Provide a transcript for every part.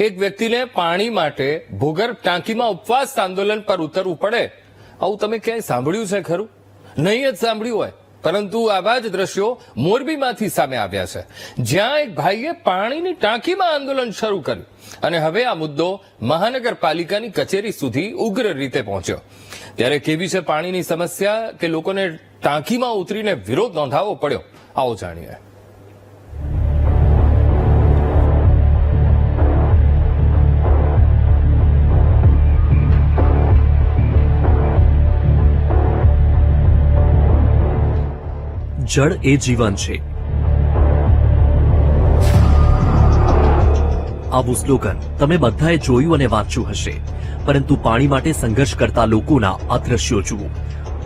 એક વ્યક્તિને પાણી માટે ભૂગર્ભ ટાંકીમાં ઉપવાસ આંદોલન પર ઉતરવું પડે. આવું તમે ક્યાંય સાંભળ્યું છે ખરું? નહીં જ સાંભળ્યું હોય, પરંતુ આવા જ દ્રશ્યો મોરબીમાંથી સામે આવ્યા છે. જ્યાં એક ભાઈએ પાણીની ટાંકીમાં આંદોલન શરૂ કર્યું અને હવે આ મુદ્દો મહાનગરપાલિકાની કચેરી સુધી ઉગ્ર રીતે પહોંચ્યો. ત્યારે કેવી છે પાણીની સમસ્યા કે લોકોને ટાંકીમાં ઉતરીને વિરોધ નોંધાવવો પડ્યો? આવો જાણીએ. જળ એ જીવન છે. આવું સ્લોગન તમે બધાએ જોયું અને વાંચ્યું હશે. પરંતુ પાણી માટે સંઘર્ષ કરતા લોકોના આ જુઓ.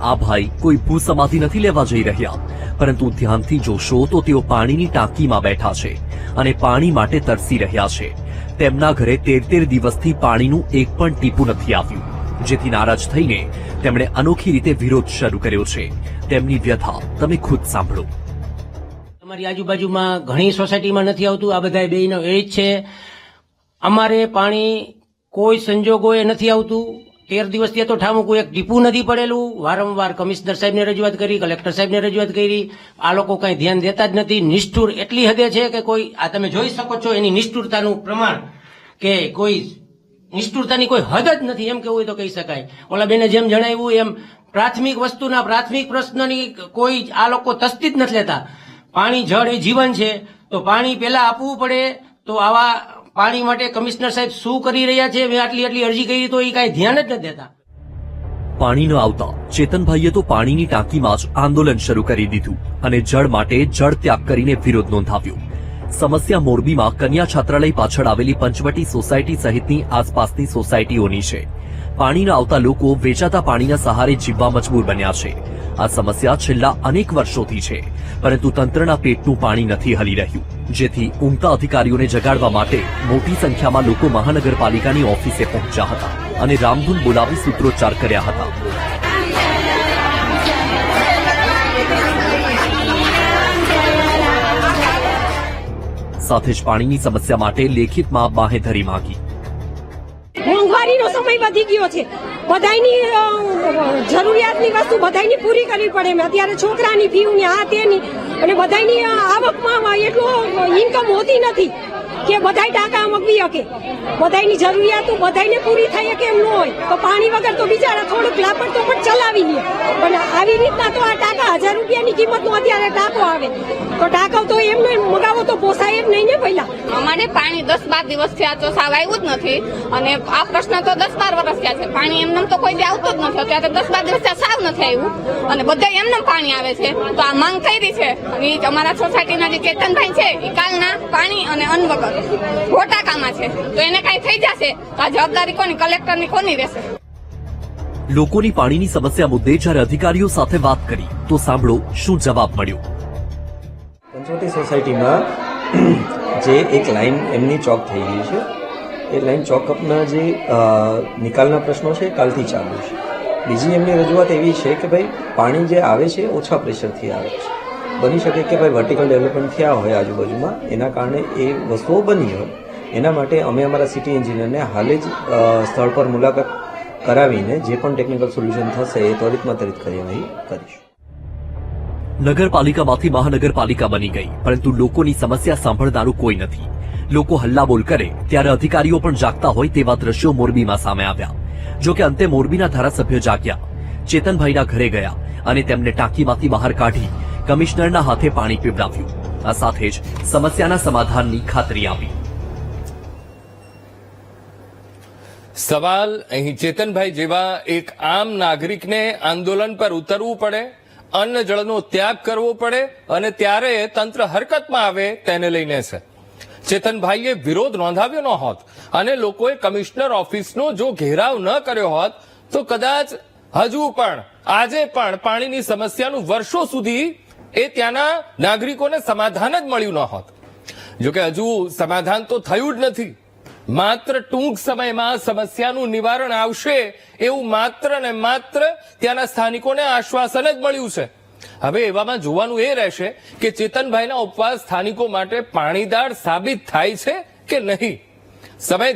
આ ભાઈ કોઈ ભૂસમાધિ નથી લેવા જઈ રહ્યા. પરંતુ ધ્યાનથી જોશો તો તેઓ પાણીની ટાંકીમાં બેઠા છે અને પાણી માટે તરસી રહ્યા છે. તેમના ઘરે તેર તેર દિવસથી પાણીનું એક પણ ટીપું નથી આવ્યું. જેથી નારાજ થઈને તેમણે અનોખી રીતે વિરોધ શરૂ કર્યો છે. તેમની વ્યથા તમે ખુદ સાંભળો. અમારી આજુબાજુમાં ઘણી સોસાયટીમાં નથી આવતું, આ બધા બેયનો એ જ છે. અમારે પાણી કોઈ સંજોગોએ નથી આવતું. તેર દિવસથી તો ઠામુકું, એક ટીપું નથી પડેલું. વારંવાર કમિશનર સાહેબને રજૂઆત કરી, કલેક્ટર સાહેબને રજૂઆત કરી. આ લોકો કાંઈ ધ્યાન દેતા જ નથી. નિષ્ઠુર એટલી હદે છે કે કોઈ, આ તમે જોઈ શકો છો એની નિષ્ઠુરતાનું પ્રમાણ કે કોઈ નિષ્ઠુરતાની કોઈ હદ જ નથી, એમ કેવું હોય તો કહી શકાય. ઓલા બેને જેમ જણાવ્યું, એમ પ્રાથમિક વસ્તુના પ્રાથમિક પ્રશ્નની કોઈ આ લોકો તસ્તી જ નથી લેતા. પાણી, જળ એ જીવન છે. તો પાણી પહેલા આપવું પડે, તો આવા પાણી માટે કમિશનર સાહેબ શું કરી રહ્યા છે? મેં આટલી આટલી અરજી કરી તો એ કાંઈ ધ્યાન જ નથી દેતા. પાણી ન આવતા. ચેતનભાઈએ તો પાણીની ટાંકીમાં જ આંદોલન શરૂ કરી દીધું અને જળ માટે જળ ત્યાગ કરીને વિરોધ નોંધાવ્યો. સમસ્યા મોરબીમાં કન્યા છાત્રાલય પાછળ આવેલી પંચવટી સોસાયટી સહિતની આસપાસની સોસાયટીઓની છે. પાણીના આવતા લોકો વેચાતા પાણીના સહારે જીવવા મજબૂર બન્યા છે. આ સમસ્યા છેલ્લા અનેક વર્ષોથી છે, પરંતુ તંત્રના પેટનું પાણી નથી હલી રહ્યું. જેથી ઉમતા અધિકારીઓને જગાડવા માટે મોટી સંખ્યામાં લોકો મહાનગરપાલિકાની ઓફિસે પહોંચ્યા હતા અને રામધૂન બોલાવી સૂત્રોચ્ચાર કર્યા હતા. સાથે જ પાણીની સમસ્યા માટે લેખિતમાં બાહેધરી માંગી. મોંઘવારીનો સમય વધી ગયો છે. બધાયની જરૂરિયાતની વસ્તુ બધાયની પૂરી કરવી પડે અત્યારે છોકરાની ફીની આ તેની અને બધાયની આવકમાં એટલું ઇન્કમ હોતી નથી કે બધાય ટાંકા મગવી શકે. બધાયની જરૂરિયાતો બધાયને પૂરી થઈ શકે એમ ન હોય. તો પાણી વગર તો બિચારા થોડુંક લાપડ તો પણ ચલાવી લે. પણ આવી રીતના તો આ ટાંકા હજાર રૂપિયાની કિંમતનો અત્યારે ટાંકો આવે. તો ટાંકો તો એમ નહીં મગાવો તો પોસાય જ નહીં ને પહેલા અમારે પાણી દસ બાર દિવસ થયા તો સાવ આવ્યું જ નથી. અને આ પ્રશ્ન તો દસ બાર વર્ષ થયા છે. પાણી એમને તો કોઈ દી આવતું જ નથી. અત્યારે દસ બાર દિવસ થયા સાવ નથી આવ્યું. અને બધા એમને પાણી આવે છે. તો આ માંગ કરી છે? અને અમારા સોસાયટીના જે ચેતનભાઈ છે એ કાલના પાણી અને અન્ન વગર ગોટાકામાં છે. તો એને કાંઈ થઈ જશે? તો આ જવાબદારી કોની? કલેક્ટરની કોની રહેશે? લોકોની પાણીની સમસ્યા મુદ્દે જ્યારે અધિકારીઓ સાથે વાત કરી તો સાંભળો શું જવાબ મળ્યો. પંચવટી સોસાયટીમાં જે એક લાઈન એમની ચોક થઈ ગઈ છે. એ લાઈન ચોકઅપના જે નિકાલના પ્રશ્નો છે કાલથી ચાલુ છે. બીજી એમની રજૂઆત એવી છે કે ભાઈ, પાણી જે આવે છે ઓછા પ્રેશરથી આવે છે. બની શકે કે ભાઈ વર્ટિકલ ડેવલપમેન્ટ થયા હોય આજુબાજુમાં, એના કારણે એ વસ્તુઓ બની હોય. એના માટે અમે અમારા સિટી એન્જિનિયરને હાલે જ સ્થળ પર મુલાકાત કરાવીને જે પણ ટેકનિકલ સોલ્યુશન થશે એ ત્વરિતમાં ત્વરિત કાર્યવાહી કરીશું. નગરપાલિકામાંથી મહાનગરપાલિકા બની ગઈ, પરંતુ લોકોની સમસ્યા સાંભળનારું કોઈ નથી. લોકો હલ્લાબોલ કરે, ત્યારે અધિકારીઓ પણ જાગતા હોય તેવા દ્રશ્યો મોરબીમાં સામે આવ્યા. જો કે અંતે મોરબીના ધારાસભ્ય જાગ્યા. ચેતનભાઈના ઘરે ગયા અને તેમને ટાંકીમાંથી બહાર કાઢી કમિશનરના હાથે પાણી પીવડાવ્યું. આ સાથે જ સમસ્યાના સમાધાનની ખાતરી આપી. સવાલ, અહીં ચેતનભાઈ જેવા એક આમ નાગરિકને આંદોલન પર ઉતરવું પડે? અન્ન જળનો ત્યાગ કરવો પડે અને ત્યારે તંત્ર હરકતમાં આવે તેને લઈને છે. ચેતનભાઈએ વિરોધ નોંધાવ્યો ન હોત અને લોકોએ કમિશનર ઓફિસનો જો ઘેરાવ ન કર્યો હોત, તો કદાચ હજુ પણ, આજે પણ પાણીની સમસ્યાનું વર્ષો સુધી એ ત્યાંના નાગરિકોને સમાધાન જ મળ્યું ન હોત. જોકે હજુ સમાધાન તો થયું જ નથી. માત્ર ટૂંક સમયમાં સમસ્યાનું નિવારણ આવશે એવું માત્ર ને માત્ર ત્યાંના સ્થાનિકોને આશ્વાસન જ મળ્યું છે. હવે એવામાં જોવાનું એ રહેશે કે ચેતનભાઈના ઉપવાસ સ્થાનિકો માટે પાણીદાર સાબિત થાય છે કે નહીં? સમય